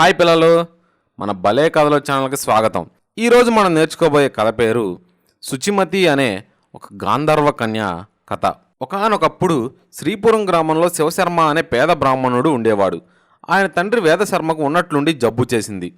Hi పిల్లలు మన భలే కథల ఛానల్కి స్వాగతం. ఈరోజు మనం నేర్చుకోబోయే కథ పేరు శుచిమతి అనే ఒక గాంధర్వ కన్య కథ. ఒకనొకప్పుడు శ్రీపురం గ్రామంలో శివశర్మ అనే పేద బ్రాహ్మణుడు ఉండేవాడు. ఆయన తండ్రి వేదశర్మకు ఉన్నట్లుండి జబ్బు చేసింది.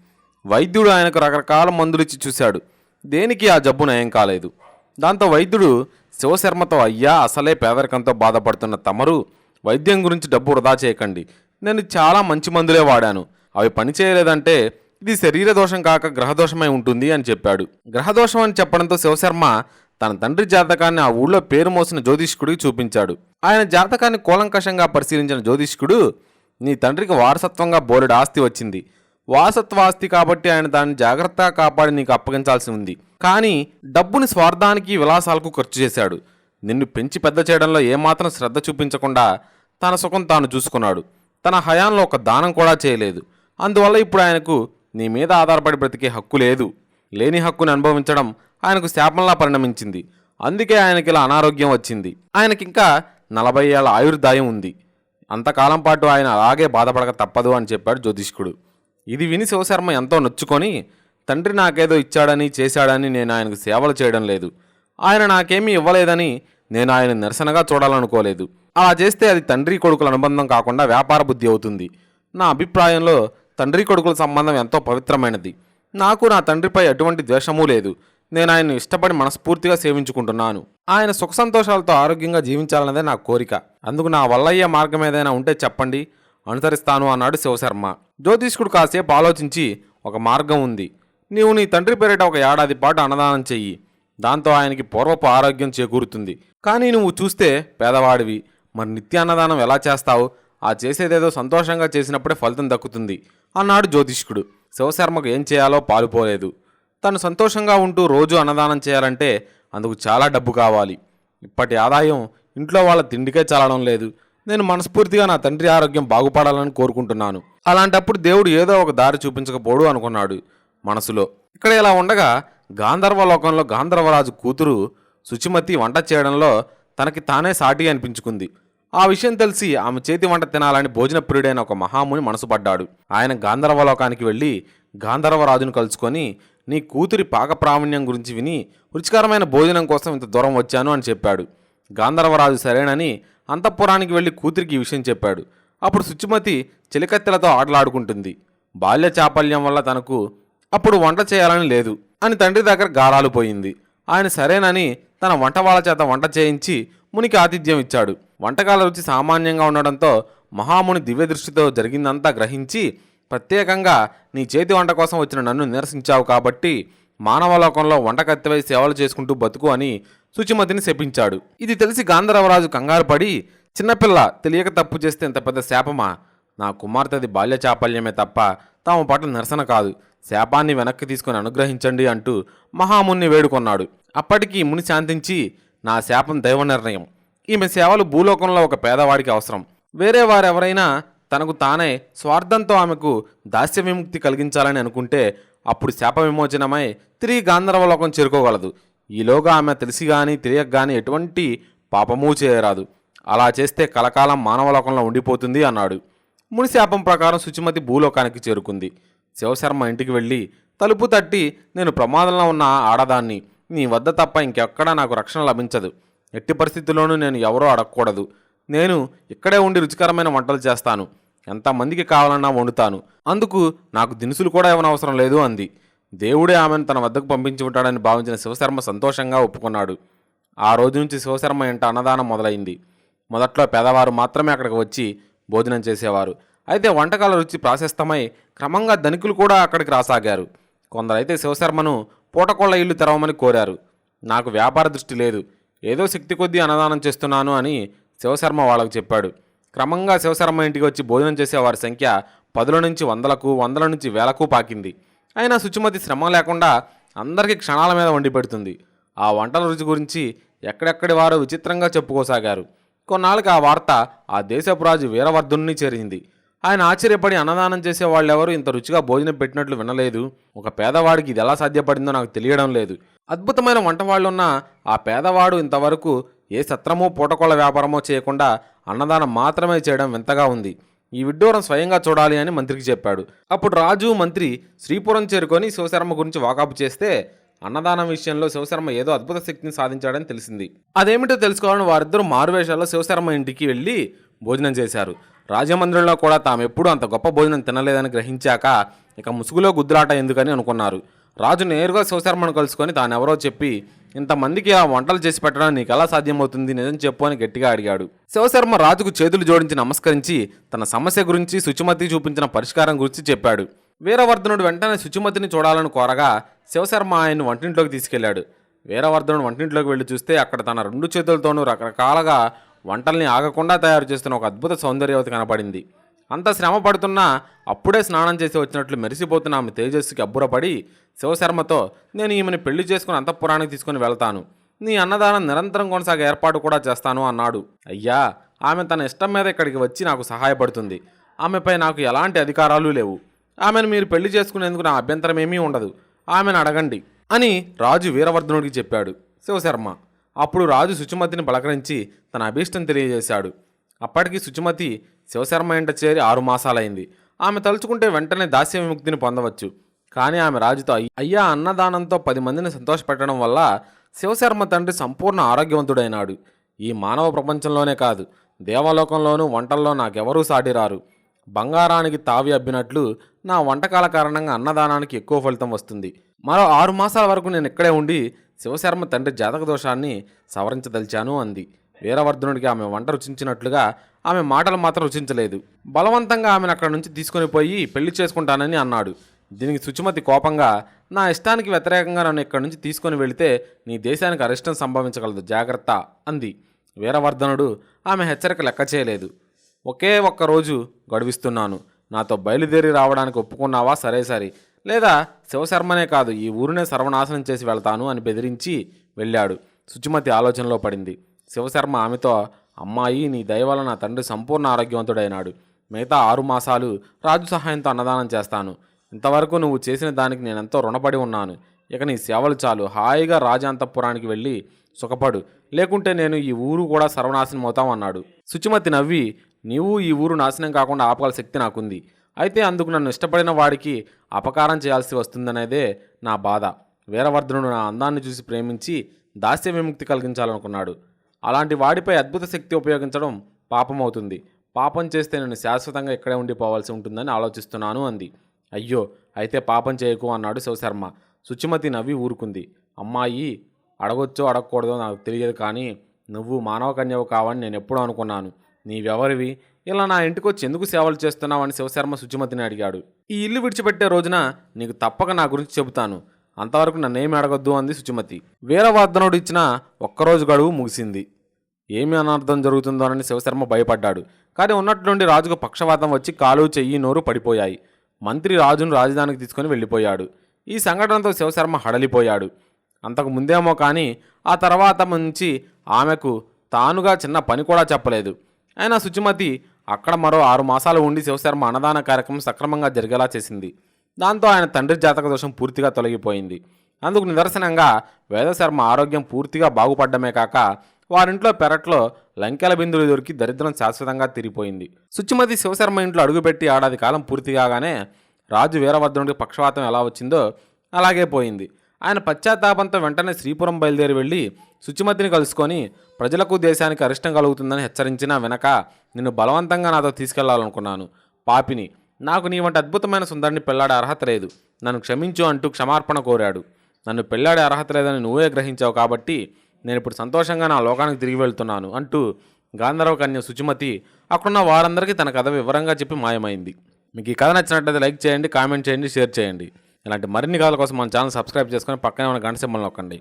వైద్యుడు ఆయనకు రకరకాల మందులు ఇచ్చి చూశాడు. దేనికి ఆ జబ్బు నయం కాలేదు. దాంతో వైద్యుడు శివశర్మతో అయ్యా అసలే పేదరికంతో బాధపడుతున్న తమరు వైద్యం గురించి డబ్బు వృధా చేయకండి. నేను చాలా మంచి మందులే వాడాను. అవి పనిచేయలేదంటే ఇది శరీర దోషం కాక గ్రహదోషమై ఉంటుంది అని చెప్పాడు. గ్రహదోషం అని చెప్పడంతో శివశర్మ తన తండ్రి జాతకాన్ని ఆ ఊళ్ళో పేరు మోసిన జ్యోతిష్కుడికి చూపించాడు. ఆయన జాతకాన్ని కూలంకషంగా పరిశీలించిన జ్యోతిష్కుడు నీ తండ్రికి వారసత్వంగా బోలెడు ఆస్తి వచ్చింది. వారసత్వ ఆస్తి కాబట్టి ఆయన దాన్ని జాగ్రత్తగా కాపాడి నీకు అప్పగించాల్సి ఉంది. కానీ డబ్బుని స్వార్థానికి విలాసాలకు ఖర్చు చేశాడు. నిన్ను పెంచి పెద్ద చేయడంలో ఏమాత్రం శ్రద్ధ చూపించకుండా తన సుఖం తాను చూసుకున్నాడు. తన హయాంలో ఒక దానం కూడా చేయలేదు. అందువల్ల ఇప్పుడు ఆయనకు నీ మీద ఆధారపడి బ్రతికే హక్కు లేదు. లేని హక్కును అనుభవించడం ఆయనకు శాపంలా పరిణమించింది. అందుకే ఆయనకి ఇలా అనారోగ్యం వచ్చింది. ఆయనకింకా నలభై ఏళ్ళ ఆయుర్దాయం ఉంది. అంతకాలం పాటు ఆయన అలాగే బాధపడక తప్పదు అని చెప్పాడు జ్యోతిష్కుడు. ఇది విని శివశర్మ ఎంతో నొచ్చుకొని తండ్రి నాకేదో ఇచ్చాడని చేశాడని నేను ఆయనకు సేవలు చేయడం లేదు. ఆయన నాకేమీ ఇవ్వలేదని నేను ఆయన నిరసనగా చూడాలనుకోలేదు. అలా చేస్తే అది తండ్రి కొడుకుల అనుబంధం కాకుండా వ్యాపార బుద్ధి అవుతుంది. నా అభిప్రాయంలో తండ్రి కొడుకుల సంబంధం ఎంతో పవిత్రమైనది. నాకు నా తండ్రిపై ఎటువంటి ద్వేషమూ లేదు. నేను ఆయన్ని ఇష్టపడి మనస్ఫూర్తిగా సేవించుకుంటున్నాను. ఆయన సుఖ సంతోషాలతో ఆరోగ్యంగా జీవించాలన్నదే నా కోరిక. అందుకు నా వల్లయ్యే మార్గం ఏదైనా ఉంటే చెప్పండి. అనుసరిస్తాను అన్నాడు శివశర్మ. జ్యోతిష్కుడు కాసేపు ఆలోచించి ఒక మార్గం ఉంది. నీవు నీ తండ్రి పేరిట ఒక ఏడాది పాటు అన్నదానం చెయ్యి. దాంతో ఆయనకి పూర్వపు ఆరోగ్యం చేకూరుతుంది. కానీ నువ్వు చూస్తే పేదవాడివి. మరి నిత్య అన్నదానం ఎలా చేస్తావు? ఆ చేసేదేదో సంతోషంగా చేసినప్పుడే ఫలితం దక్కుతుంది అన్నాడు జ్యోతిష్కుడు. శివశర్మకు ఏం చేయాలో పాలుపోలేదు. తను సంతోషంగా ఉంటూ రోజు అన్నదానం చేయాలంటే అందుకు చాలా డబ్బు కావాలి. ఇప్పటి ఆదాయం ఇంట్లో వాళ్ళ తిండికే చాలడం లేదు. నేను మనస్ఫూర్తిగా నా తండ్రి ఆరోగ్యం బాగుపడాలని కోరుకుంటున్నాను. అలాంటప్పుడు దేవుడు ఏదో ఒక దారి చూపించకపోడు అనుకున్నాడు మనసులో. ఇక్కడ ఇలా ఉండగా గాంధర్వ లోకంలో గాంధర్వరాజు కూతురు శుచిమతి వంట చేయడంలో తనకి తానే సాటి అనిపించుకుంది. ఆ విషయం తెలిసి ఆమె చేతి వంట తినాలని భోజన ప్రియుడైన ఒక మహాముని మనసుపడ్డాడు. ఆయన గాంధర్వలోకానికి వెళ్ళి గాంధర్వరాజును కలుసుకొని నీ కూతురి పాక ప్రావీణ్యం గురించి విని రుచికరమైన భోజనం కోసం ఇంత దూరం వచ్చాను అని చెప్పాడు. గాంధర్వరాజు సరేనని అంతఃపురానికి వెళ్ళి కూతురికి ఈ విషయం చెప్పాడు. అప్పుడు శుచిమతి చెలికత్తెలతో ఆటలాడుకుంటుంది. బాల్య చాపల్యం వల్ల తనకు అప్పుడు వంట చేయాలని లేదు అని తండ్రి దగ్గర గారాలు పోయింది. ఆయన సరేనని తన వంట వాళ్ళ చేత వంట చేయించి మునికి ఆతిథ్యం ఇచ్చాడు. వంటకాల రుచి సామాన్యంగా ఉండడంతో మహాముని దివ్య దృష్టితో జరిగిందంతా గ్రహించి ప్రత్యేకంగా నీ చేతి వంట కోసం వచ్చిన నన్ను నిరసించావు కాబట్టి మానవలోకంలో వంటకత్తివై సేవలు చేసుకుంటూ బతుకు అని శుచిమతిని శపించాడు. ఇది తెలిసి గాంధర్వరాజు కంగారు పడి చిన్నపిల్ల తెలియక తప్పు చేస్తే ఇంత పెద్ద శాపమా? నా కుమార్తెది బాల్య చాపల్యమే తప్ప తాము పట్ల నిరసన కాదు. శాపాన్ని వెనక్కి తీసుకొని అనుగ్రహించండి అంటూ మహాముని వేడుకొన్నాడు. అప్పటికి ముని శాంతించి నా శాపం దైవ నిర్ణయం. ఈమె సేవలు భూలోకంలో ఒక పేదవాడికి అవసరం. వేరే వారెవరైనా తనకు తానే స్వార్థంతో ఆమెకు దాస్య విముక్తి కలిగించాలని అనుకుంటే అప్పుడు శాప విమోచనమై తిరిగి గాంధర్వలోకం చేరుకోగలదు. ఈలోగా ఆమె తెలిసి కానీ తెలియక గాని ఎటువంటి పాపమూ చేయరాదు. అలా చేస్తే కలకాలం మానవలోకంలో ఉండిపోతుంది అన్నాడు. ముని శాపం ప్రకారం శుచిమతి భూలోకానికి చేరుకుంది. శివశర్మ ఇంటికి వెళ్ళి తలుపు తట్టి నేను ప్రమాదంలో ఉన్న ఆడదాన్ని. నీ వద్ద తప్ప ఇంకెక్కడా నాకు రక్షణ లభించదు. ఎట్టి పరిస్థితుల్లోనూ నేను ఎవరో అడగకూడదు. నేను ఇక్కడే ఉండి రుచికరమైన వంటలు చేస్తాను. ఎంతమందికి కావాలన్నా వండుతాను. అందుకు నాకు దినుసులు కూడా ఇవ్వనవసరం లేదు అంది. దేవుడే ఆమెను తన వద్దకు పంపించి ఉంటాడని భావించిన శివశర్మ సంతోషంగా ఒప్పుకున్నాడు. ఆ రోజు నుంచి శివశర్మ ఇంట అన్నదానం మొదలైంది. మొదట్లో పేదవారు మాత్రమే అక్కడికి వచ్చి భోజనం చేసేవారు. అయితే వంటకాల రుచి ప్రాశస్తమై క్రమంగా ధనికులు కూడా అక్కడికి రాసాగారు. కొందరైతే శివశర్మను పూటకోళ్ళ ఇల్లు తెరవమని కోరారు. నాకు వ్యాపార దృష్టి లేదు. ఏదో శక్తి కొద్దీ అన్నదానం చేస్తున్నాను అని శివశర్మ వాళ్ళకు చెప్పాడు. క్రమంగా శివశర్మ ఇంటికి వచ్చి భోజనం చేసే వారి సంఖ్య పదుల నుంచి వందలకు వందల నుంచి వేలకు పాకింది. అయినా శుచిమతి శ్రమ లేకుండా అందరికీ క్షణాల మీద వండి పెడుతుంది. ఆ వంటల రుచి గురించి ఎక్కడెక్కడి వారు విచిత్రంగా చెప్పుకోసాగారు. కొన్నాళ్ళకి ఆ వార్త ఆ దేశపు రాజు వీరవర్ధుని చేరింది. ఆయన ఆశ్చర్యపడి అన్నదానం చేసే వాళ్ళెవరూ ఇంత రుచిగా భోజనం పెట్టినట్లు వినలేదు. ఒక పేదవాడికి ఇది ఎలా సాధ్యపడిందో నాకు తెలియడం లేదు. అద్భుతమైన వంటవాళ్ళున్న ఆ పేదవాడు ఇంతవరకు ఏ సత్రమో పూటకోళ్ళ వ్యాపారమో చేయకుండా అన్నదానం మాత్రమే చేయడం వింతగా ఉంది. ఈ విడ్డూరం స్వయంగా చూడాలి అని మంత్రికి చెప్పాడు. అప్పుడు రాజు మంత్రి శ్రీపురం చేరుకొని శివశర్మ గురించి వాకాపు చేస్తే అన్నదానం విషయంలో శివశర్మ ఏదో అద్భుత శక్తిని సాధించాడని తెలిసింది. అదేమిటో తెలుసుకోవాలని వారిద్దరూ మారువేషాల్లో శివశర్మ ఇంటికి వెళ్ళి భోజనం చేశారు. రాజమందిరంలో కూడా తాము ఎప్పుడూ అంత గొప్ప భోజనం తినలేదని గ్రహించాక ఇక ముసుగులో గుద్దులాట ఎందుకని అనుకున్నారు. రాజు నేరుగా శివశర్మను కలుసుకొని తానెవరో చెప్పి ఇంతమందికి ఆ వంటలు చేసి పెట్టడం నీకు ఎలా సాధ్యమవుతుంది? నిజం చెప్పు అని గట్టిగా అడిగాడు. శివశర్మ రాజుకు చేతులు జోడించి నమస్కరించి తన సమస్య గురించి శుచిమతి చూపించిన పరిష్కారం గురించి చెప్పాడు. వీరవర్ధనుడు వెంటనే శుచిమతిని చూడాలని కోరగా శివశర్మ ఆయన్ని వంటింట్లోకి తీసుకెళ్ళాడు వీరవర్ధనుడు వంటింట్లోకి వెళ్ళి చూస్తే అక్కడ తన రెండు చేతులతోనూ రకరకాలుగా వంటల్ని ఆగకుండా తయారు చేస్తున్న ఒక అద్భుత సౌందర్యవతి కనపడింది. అంత శ్రమ పడుతున్నా అప్పుడే స్నానం చేసి వచ్చినట్లు మెరిసిపోతున్న ఆమె తేజస్సుకి అబ్బురపడి శివశర్మతో నేను ఈమెను పెళ్ళి చేసుకుని అంతఃపురానికి తీసుకుని వెళ్తాను. నీ అన్నదానం నిరంతరం కొనసాగే ఏర్పాటు కూడా చేస్తాను అన్నాడు. అయ్యా ఆమె తన ఇష్టం మీద ఇక్కడికి వచ్చి నాకు సహాయపడుతుంది. ఆమెపై నాకు ఎలాంటి అధికారాలు లేవు. ఆమెను మీరు పెళ్ళి చేసుకునేందుకు నా అభ్యంతరం ఏమీ ఉండదు. ఆమెను అడగండి అని రాజు వీరవర్ధనుడికి చెప్పాడు శివశర్మ. అప్పుడు రాజు శుచిమతిని పలకరించి తన అభీష్టం తెలియజేశాడు. అప్పటికి శుచిమతి శివశర్మ ఇంట చేరి ఆరు మాసాలైంది. ఆమె తలుచుకుంటే వెంటనే దాస్య విముక్తిని పొందవచ్చు. కానీ ఆమె రాజుతో అయ్యా అన్నదానంతో పది మందిని సంతోషపెట్టడం వల్ల శివశర్మ తండ్రి సంపూర్ణ ఆరోగ్యవంతుడైనాడు. ఈ మానవ ప్రపంచంలోనే కాదు దేవలోకంలోనూ వంటల్లో నాకెవరూ సాటిరారు. బంగారానికి తావి అబ్బినట్లు నా వంటకాల కారణంగా అన్నదానానికి ఎక్కువ ఫలితం వస్తుంది. మరో ఆరు మాసాల వరకు నేను ఇక్కడే ఉండి శివశర్మ తండ్రి జాతక దోషాన్ని సవరించదలిచాను అంది. వీరవర్ధనుడికి ఆమె వంట రుచించినట్లుగా ఆమె మాటలు మాత్రం రుచించలేదు. బలవంతంగా ఆమెను అక్కడి నుంచి తీసుకొని పోయి పెళ్ళి చేసుకుంటానని అన్నాడు. దీనికి శుచిమతి కోపంగా నా ఇష్టానికి వ్యతిరేకంగా నన్ను ఇక్కడి నుంచి తీసుకొని వెళితే నీ దేశానికి అరిష్టం సంభవించగలదు జాగ్రత్త అంది. వీరవర్ధనుడు ఆమె హెచ్చరిక లెక్క చేయలేదు. ఒకే ఒక్క రోజు గడువిస్తున్నాను. నాతో బయలుదేరి రావడానికి ఒప్పుకున్నావా? సరే సరే. లేదా శివశర్మనే కాదు ఈ ఊరినే సర్వనాశనం చేసి వెళ్తాను అని బెదిరించి వెళ్ళాడు. శుచిమతి ఆలోచనలో పడింది. శివశర్మ ఆమెతో అమ్మాయి నీ దయ వలన నా తండ్రి సంపూర్ణ ఆరోగ్యవంతుడైనాడు. మిగతా ఆరు మాసాలు రాజు సహాయంతో అన్నదానం చేస్తాను. ఇంతవరకు నువ్వు చేసిన దానికి నేనెంతో రుణపడి ఉన్నాను. ఇక నీ సేవలు చాలు. హాయిగా రాజాంతపురానికి వెళ్ళి సుఖపడు. లేకుంటే నేను ఈ ఊరు కూడా సర్వనాశనం అవుతాం శుచిమతి నవ్వి నీవు ఈ ఊరు నాశనం కాకుండా ఆపగల శక్తి నాకుంది. అయితే అందుకు నన్ను ఇష్టపడిన వాడికి అపకారం చేయాల్సి వస్తుందనేదే నా బాధ. వీరవర్ధనుడు నా అందాన్ని చూసి ప్రేమించి దాస్య విముక్తి కలిగించాలనుకున్నాడు. అలాంటి వాడిపై అద్భుత శక్తి ఉపయోగించడం పాపం అవుతుంది పాపం చేస్తే నేను శాశ్వతంగా ఇక్కడే ఉండిపోవాల్సి ఉంటుందని ఆలోచిస్తున్నాను అంది. అయ్యో అయితే పాపం చేయకు అన్నాడు శివశర్మ. శుచిమతి నవ్వి ఊరుకుంది. అమ్మాయి అడగొచ్చో అడగకూడదో నాకు తెలియదు కానీ నువ్వు మానవ కన్యవు కావని నేను ఎప్పుడూ అనుకున్నాను. నీవెవరివి? ఇలా నా ఇంటికి వచ్చి ఎందుకు సేవలు చేస్తున్నావని శివశర్మ శుచిమతిని అడిగాడు. ఈ ఇల్లు విడిచిపెట్టే రోజున నీకు తప్పక నా గురించి చెబుతాను. అంతవరకు నన్నేమి అడగొద్దు అంది శుచిమతి వీరవర్ధనుడు ఇచ్చిన ఒక్కరోజు గడువు ముగిసింది. ఏమి అనర్థం జరుగుతుందోనని శివశర్మ భయపడ్డాడు. కానీ ఉన్నట్లుండి రాజుకు పక్షవాతం వచ్చి కాలు చెయ్యి నోరు పడిపోయాయి. మంత్రి రాజును రాజధానికి తీసుకొని వెళ్ళిపోయాడు. ఈ సంఘటనతో శివశర్మ హడలిపోయాడు. అంతకు ముందేమో కానీ ఆ తర్వాత నుంచి ఆమెకు తానుగా చిన్న పని కూడా చెప్పలేదు. అయినా శుచిమతి అక్కడ మరో ఆరు మాసాలు ఉండి శివశర్మ అన్నదాన కార్యక్రమం సక్రమంగా జరిగేలా చేసింది. దాంతో ఆయన తండ్రి జాతక దోషం పూర్తిగా తొలగిపోయింది. అందుకు నిదర్శనంగా వేదశర్మ ఆరోగ్యం పూర్తిగా బాగుపడ్డమే కాక వారింట్లో పెరట్లో లంకెల బిందులు దొరికి దరిద్రం శాశ్వతంగా తిరిగిపోయింది సుచిమతి శివశర్మ ఇంట్లో అడుగుపెట్టి ఏడాది కాలం పూర్తి కాగానే రాజు వీరభద్రుడికి పక్షవాతం ఎలా వచ్చిందో అలాగే పోయింది. ఆయన పశ్చాత్తాపంతో వెంటనే శ్రీపురం బయలుదేరి వెళ్ళి శుచిమతిని కలుసుకొని ప్రజలకు దేశానికి అరిష్టం కలుగుతుందని హెచ్చరించినా వెనక నిన్ను బలవంతంగా నాతో తీసుకెళ్ళాలనుకున్నాను. పాపిని నాకు నీ వంటి అద్భుతమైన సుందరిని పెళ్ళాడే అర్హత లేదు. నన్ను క్షమించు అంటూ క్షమార్పణ కోరాడు. నన్ను పెళ్ళాడే అర్హత లేదని నువ్వే గ్రహించావు కాబట్టి నేను ఇప్పుడు సంతోషంగా నా లోకానికి తిరిగి వెళ్తున్నాను అంటూ గాంధర్వ కన్య శుచిమతి అక్కడున్న వారందరికీ తన కథ వివరంగా చెప్పి మాయమైంది. మీకు ఈ కథ నచ్చినట్లయితే లైక్ చేయండి కామెంట్ చేయండి షేర్ చేయండి. ఇలాంటి మరిన్ని కథల కోసం మన ఛానల్ సబ్స్క్రైబ్ చేసుకొని పక్కనే ఉన్న గంట సింబల్ నొక్కండి.